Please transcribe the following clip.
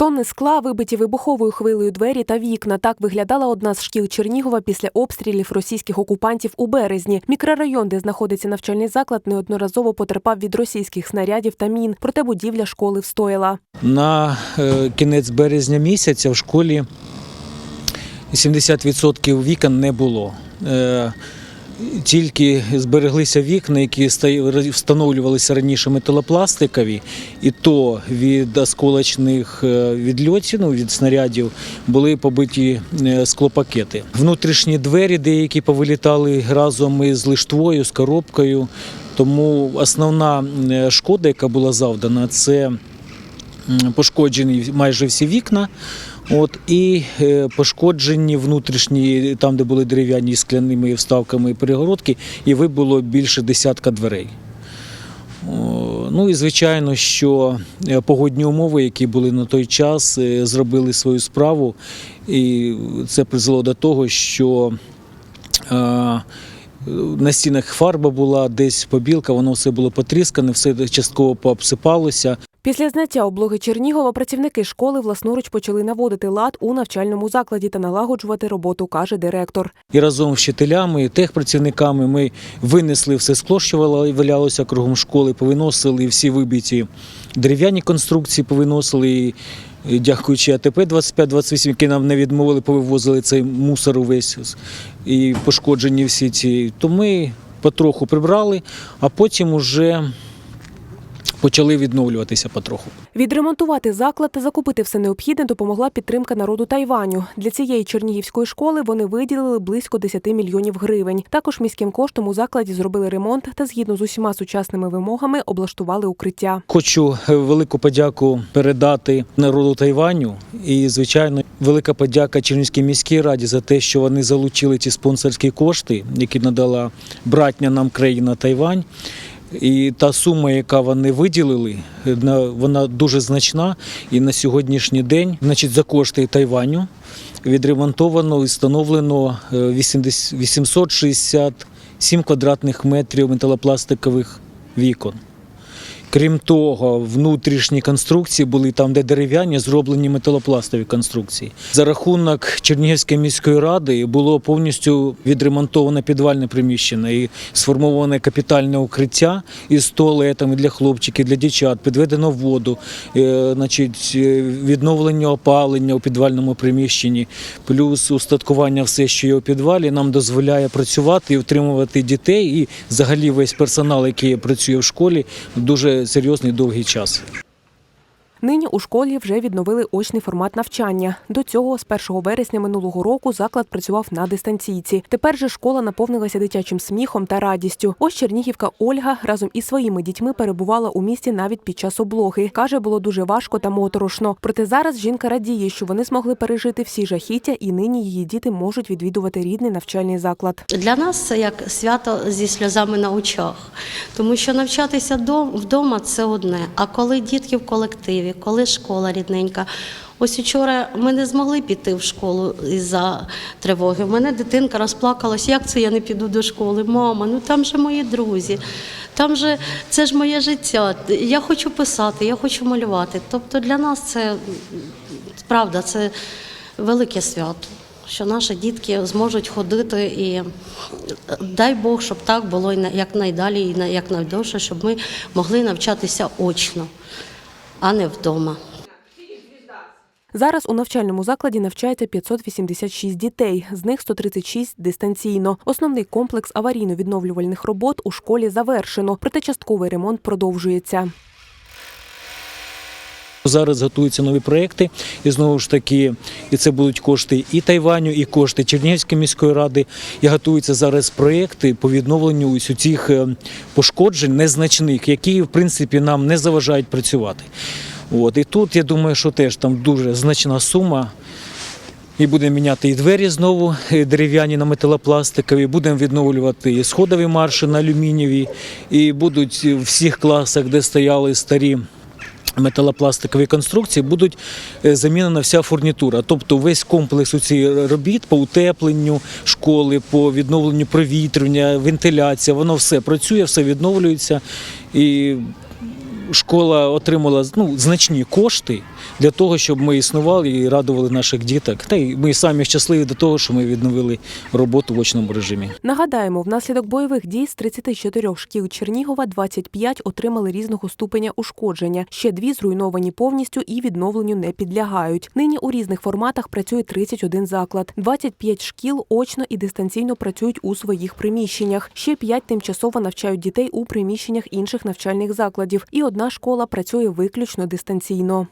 Тонни скла, вибиті вибуховою хвилею двері та вікна. Так виглядала одна з шкіл Чернігова після обстрілів російських окупантів у березні. Мікрорайон, де знаходиться навчальний заклад, неодноразово потерпав від російських снарядів та мін. Проте будівля школи встояла. На е, кінець березня місяця в школі 70% вікон не було. Тільки збереглися вікна, які ста- встановлювалися раніше металопластикові, і то від осколочних е, відльотів, ну, від снарядів, були побиті е, склопакети. Внутрішні двері деякі повилітали разом із лиштвою, з коробкою. Тому основна е, шкода, яка була завдана, це пошкоджені майже всі вікна. От і е, пошкоджені внутрішні, там, де були дерев'яні скляними вставками перегородки, і вибуло більше десятка дверей. Ну і звичайно, що е, погодні умови, які були на той час, е, зробили свою справу, і це призвело до того, що на стінах фарба була, десь побілка, воно все було потріскане, все частково пообсипалося. Після зняття облоги Чернігова працівники школи власноруч почали наводити лад у навчальному закладі та налагоджувати роботу, каже директор. І разом з вчителями, і техпрацівниками ми винесли все скло, що валялося кругом школи, повиносили всі вибиті дерев'яні конструкції, повиносили. І дякуючи АТП 25-28, які нам не відмовили, повивозили цей мусор увесь і пошкоджені всі ці. То ми потроху прибрали, а потім уже почали відновлюватися потроху. Відремонтувати заклад та закупити все необхідне допомогла підтримка народу Тайваню. Для цієї чернігівської школи вони виділили близько 10 мільйонів гривень. Також міським коштом у закладі зробили ремонт та згідно з усіма сучасними вимогами облаштували укриття. Хочу е, велику подяку передати народу Тайваню. І, звичайно, велика подяка Чернівській міській раді за те, що вони залучили ці спонсорські кошти, які надала братня нам країна Тайвань. І та сума, яка вони виділили, е, на- вона дуже значна. І на сьогоднішній день, значить, за кошти Тайваню відремонтовано і встановлено е, 80 867 квадратних метрів металопластикових вікон. Крім того, внутрішні конструкції були там, де дерев'яні, зроблені металопластові конструкції. За рахунок Чернігівської міської ради було повністю відремонтоване підвальне приміщення і сформоване капітальне укриття із туалетами для хлопчиків, для дівчат, підведено воду, е, значить, е, відновлення опалення у підвальному приміщенні, плюс устаткування все, що є у підвалі, нам дозволяє працювати і утримувати дітей і взагалі весь персонал, який працює в школі, дуже серйозний довгий час. Нині у школі вже відновили очний формат навчання. До цього з 1 вересня минулого року заклад працював на дистанційці. Тепер же школа наповнилася дитячим сміхом та радістю. Ось Чернігівка Ольга разом із своїми дітьми перебувала у місті навіть під час облоги. Каже, було дуже важко та моторошно. Проте зараз жінка радіє, що вони змогли пережити всі жахіття, і нині її діти можуть відвідувати рідний навчальний заклад. Для нас це як свято зі сльозами на очах, тому що навчатися дом- вдома це одне. А коли дітки в колективі, коли школа рідненька. Ось учора ми не змогли піти в школу із-за тривоги. У мене дитинка розплакалась, як це я не піду до школи? Мама, ну там же мої друзі, там же це ж моє життя. Я хочу писати, я хочу малювати. Тобто для нас це правда, це велике свято що наші дітки зможуть ходити і дай Бог, щоб так було і на- якнайдалі, і на- якнайдовше, щоб ми могли навчатися очно, а не вдома. Зараз у навчальному закладі навчається 586 дітей, з них 136 дистанційно. Основний комплекс аварійно-відновлювальних робот у школі завершено, проте частковий ремонт продовжується. Зараз готуються нові проекти, і знову ж таки, і це будуть кошти і Тайваню, і кошти Чернігівської міської ради. І готуються зараз проекти по відновленню цих е, пошкоджень незначних, які в принципі нам не заважають працювати. От і тут я думаю, що теж там дуже значна сума. І будемо міняти і двері знову е, дерев'яні на металопластикові, будемо відновлювати і сходові марші на алюмінієві, і будуть в всіх класах, де стояли старі металопластикові конструкції, будуть е, замінена вся фурнітура. Тобто весь комплекс у цих робіт по утепленню школи, по відновленню провітрювання, вентиляція, воно все працює, все відновлюється. І школа отримала ну, значні кошти для того, щоб ми існували і радували наших діток. Та й ми самі щасливі до того, що ми відновили роботу в очному режимі. Нагадаємо, внаслідок бойових дій з 34 шкіл Чернігова 25 отримали різного ступеня ушкодження. Ще дві зруйновані повністю і відновленню не підлягають. Нині у різних форматах працює 31 заклад. 25 шкіл очно і дистанційно працюють у своїх приміщеннях. Ще 5 тимчасово навчають дітей у приміщеннях інших навчальних закладів. І одна школа працює виключно дистанційно.